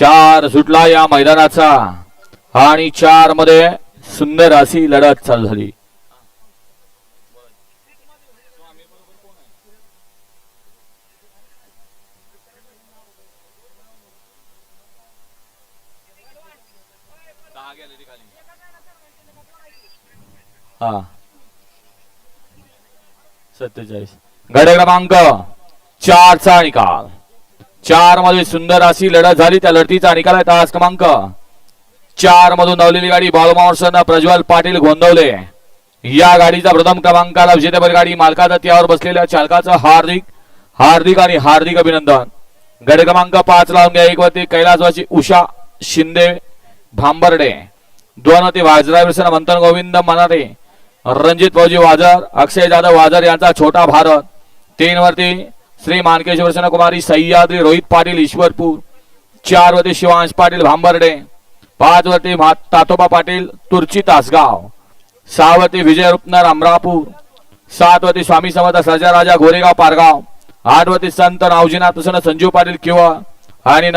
चार सुटला या मैदानाचा. आणि चारमध्ये सुंदर अशी लढत चालू झाली. हा. सत्तेचाळीस. गड क्रमांक चारचा निकाल. चारमध्ये सुंदर अशी लढत झाली. त्या लढतीचा निकाल आहे तास क्रमांक. चार मधून धावलेली गाडी बाळूमावसन प्रज्वल पाटील गोंदवले. या गाडीचा प्रथम क्रमांकाला विजेतेपद गाडी मालकाचा त्यावर बसलेल्या चालकाचं हार्दिक हार्दिक आणि हार्दिक अभिनंदन. गड क्रमांक पाच लावून घ्या. एक वरती कैलासवाची उषा शिंदे भांबर्डे. दोन वाजरा वाजराविसन मंथन गोविंद मनारे रणजित फौजी वाजर अक्षय जाधव वाजर यांचा छोटा भारत. तीन वरती श्री मानकेश्वर कुमारी सह्याद्री रोहित पाटील ईश्वरपूर चार वरती शिवांश पाटील भांबर्डे पाच वरती तातोबा पाटील तुर्ची तासगाव सहा वरती विजय रुपनर अमरापूर सात वरती स्वामी समर्थ सर्जा राजा गोरेगाव पारगाव आठ वरती संत नावजीनाथ संजीव पाटील किंवा आणि